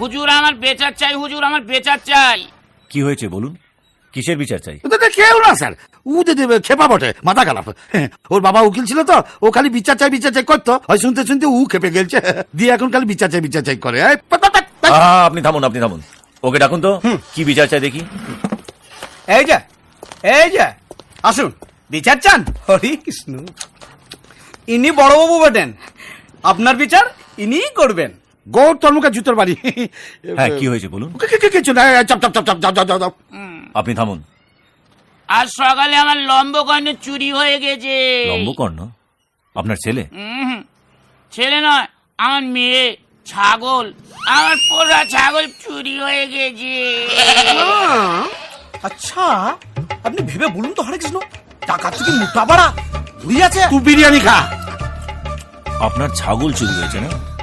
হুজুর আমার বেচার চাই হুজুর আমার বেচার চাই। কি হয়েছে বলুন? কিসের বিচার চাই? কেউ না স্যার। উ দেবে খেপা বটে মাথা খারাপ। হ্যাঁ, ওর বাবা উকিল ছিল তো ও খালি বিচার চাই বিচার চাই করতো। হয় শুনতে শুনতে উ খেপে গেলছে। দিয়ে এখন খালি বিচার চাই বিচার চাই করে। আপনি থামুন আপনি থামুন। ওকে ডাকুন তো কি বিচার চাই দেখি। এই যে এই যে আসুন। বিচার চান? হরে কৃষ্ণ। ইনি বড়বাবু বটেন। আপনার বিচার ইনিই করবেন। গৌর তোর মুখে জুতোর বাড়ি। হ্যাঁ কি হয়েছে বলুন? কি- কি- কি- কিছু না চাপ চাপ চাপ চাপ আপনি থামুন। আজ সকালে আমার লম্ব কর্ণে চুরি হয়ে গেছে। লম্বকর্ণ? আপনার ছেলে? ছেলে নয় আমার মেয়ে ছাগল। আমার পোড়া ছাগল চুরি হয়ে গেছে। আচ্ছা আপনি ভেবে বলুন তো হরে কৃষ্ণ টাকা থেকে মোটা আছে। তুই বিরিয়ানি খা। আপনার ছাগল চুরি হয়েছে না?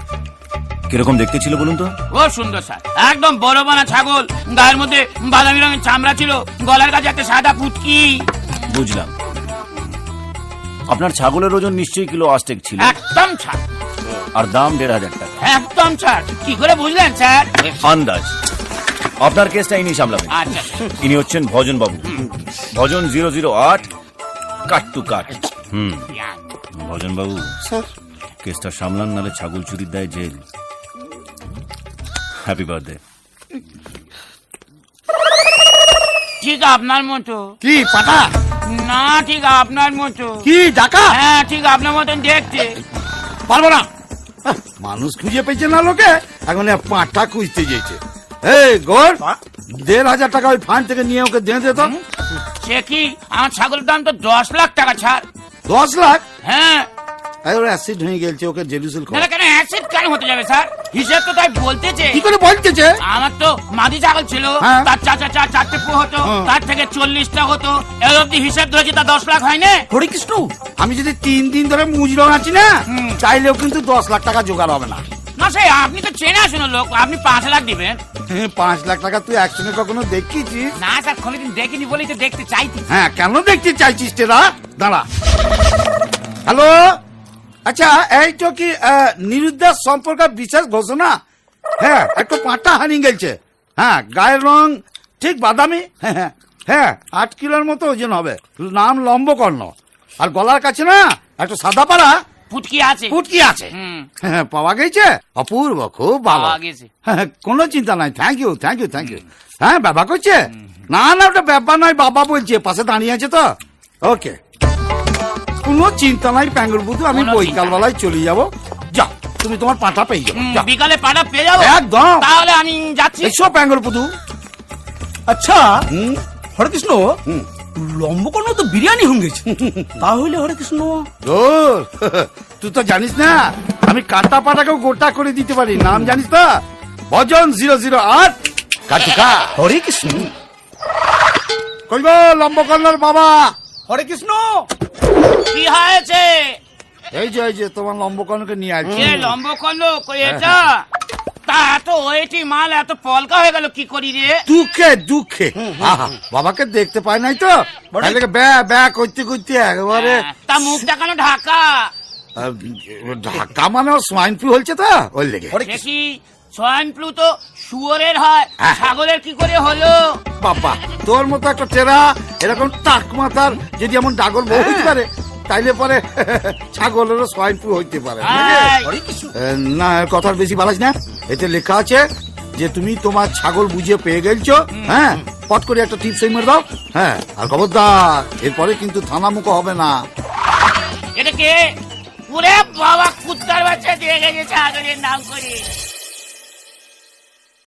কীরকম দেখতে ছিল বলুন তো? খুব সুন্দর স্যার। একদম বড় বানা ছাগল। গায়ের মধ্যে বাদামি রঙের চামড়া ছিল। গলার কাছে একটা সাদা ফুটকি বুঝলাম। আপনার ছাগলের ওজন নিশ্চয়ই কিলো আস্টেক ছিল। একদম ছাড় আর দাম দেড় হাজার টাকা। একদম ছাড় কি করে বুঝলেন স্যার? আন্দাজ। আপনার কেসটা ইনি সামলাবেন। আচ্ছা ইনি হচ্ছেন ভজন বাবু ভজন জিরো জিরো আট কাট টু কাট। হুম। ভজন বাবু কেসটা সামলান নালে ছাগল চুরির দায় জেল। হ্যাপি বার্থডে ঠিক আপনার মতো। কি? পাটা না ঠিক আপনার মতো। কি? ডাকা? হ্যাঁ ঠিক আপনার মতন দেখতে। পারব না। মানুষ খুঁজে পেয়েছে না লোকে? এখন এ পাঁঠটা খুঁজতে যেয়েছে এই গোর দেড় হাজার টাকা ওই ফান্ড থেকে নিয়ে ওকে দিয়ে দে তো সে কি? আমার ছাগলের দাম তো দশ লাখ টাকা ছাড়। দশ লাখ? হ্যাঁ। এই ওর অ্যাসিড হয়ে গেছে ওকে জেলুসেল তাহলে কেন অ্যাসিড কেন হতে যাবে স্যার? হিসেব তো তাই বলতেছে। কি করে বলতেছে? আমার তো মাদি ছাগল ছিল হ্যাঁ। তার চাচা চা চারটে পো হতো হ্যাঁ। তার থেকে চল্লিশটা হতো। এর অব্দি হিসাব ধরেছি তা দশ লাখ হয় না? হরে কৃষ্ণ আমি যদি তিন দিন ধরে মুজরং আছি না হুম। চাইলেও কিন্তু দশ লাখ টাকা জোগাড় হবে না। না সে আপনি তো চেনা শুনো লোক আপনি পাঁচ লাখ দিবেন। হ্যাঁ, পাঁচ লাখ টাকা তুই একসঙ্গে কখনো দেখিছিস না স্যার কোনোদিন দেখিনি বলেই তো দেখতে চাইছি হ্যাঁ কেন দেখতে চাইছিস টেরা? দাঁড়া। হ্যালো? আচ্ছা এই তো কি নিরুদ্দেশ সম্পর্কে বিশেষ ঘোষণা? হ্যাঁ একটু পাটা হারিয়ে গেছে হ্যাঁ গায়ের রং ঠিক বাদামি? হ্যাঁ হ্যাঁ, হ্যাঁ আট কিলোর মতো ওজন হবে। নাম লম্বকর্ণ। আর গলার কাছে না একটু সাদা পাড়া। ফুটকি আছে। ফুটকি আছে। হুম। হ্যাঁ পাওয়া গেছে? অপূর্ব খুব ভালো। হ্যাঁ, কোনো চিন্তা নাই। Thank you thank you thank you হ্যাঁ বাবা করছে? না না ওটা ব্যাপার নয় বাবা বলছে। পাশে দাঁড়িয়ে আছে তো। ওকে কোনো চিন্তা নাই প্যাঙ্গুর বুধু আমি কোনো চিন্তা বৈকাল বেলায় চলে যাব। যাও তুমি তোমার পাটা পেয়ে যাও। বিকালে পাটা পেয়ে যাব। একদম। তাহলে আমি যাচ্ছি। এসো প্যাঙ্গুর বুধু আচ্ছা হুম। হরে কৃষ্ণ হুম। লম্বকর্ণ তো বিরিয়ানি হয়ে গেছে। তাহলে হরে কৃষ্ণ। ধুর, তুই তো জানিস না আমি কাটা পাটাকেও গোটা করে দিতে পারি। নাম জানিস তো? ভজন জিরো জিরো আট। কাটুকা হরে কৃষ্ণ। কই গো লম্বকর্ণর বাবা। হরে কৃষ্ণ। কি হয়েছে? এই যে এই যে তোমার লম্বকর্ণকে নিয়ে আসছি। এ লম্ব কই এটা তা এত ওয়েটি মাল এত পলকা হয়ে গেল কি করি রে? দুঃখে দুঃখে। বাবাকে দেখতে পাই নাই তো? ব্যা ব্যা করতে করতে একেবারে হ্যাঁ, তা মুখ দেখানো ঢাকা? ঢাকা মানে সোয়াইন ফ্লু হয়েছে তো ওই লেগে। সোয়াইন ফ্লু তো শুয়োরের হয় হ্যাঁ। ছাগলের কি করে হলো? বাবা তোর মতো একটা টেরা এরকম টাক মাথার যদি এমন ডাগর বউ হইতে পারে তাইলে পরে ছাগলেরও সোয়াইন ফ্লু হইতে পারে না কথার বেশি বালাস না। এতে লেখা আছে যে তুমি তোমার ছাগল বুঝিয়ে পেয়ে গেলছো হ্যাঁ? পট করে একটা টিপস মেরে দাও হ্যাঁ? আর খবরদার এরপরে কিন্তু থানা মুখো হবে না। এটা কে? পুরে বাবা কুত্তার বাচ্চা দিয়ে গেছে ছাগলের নাম করে।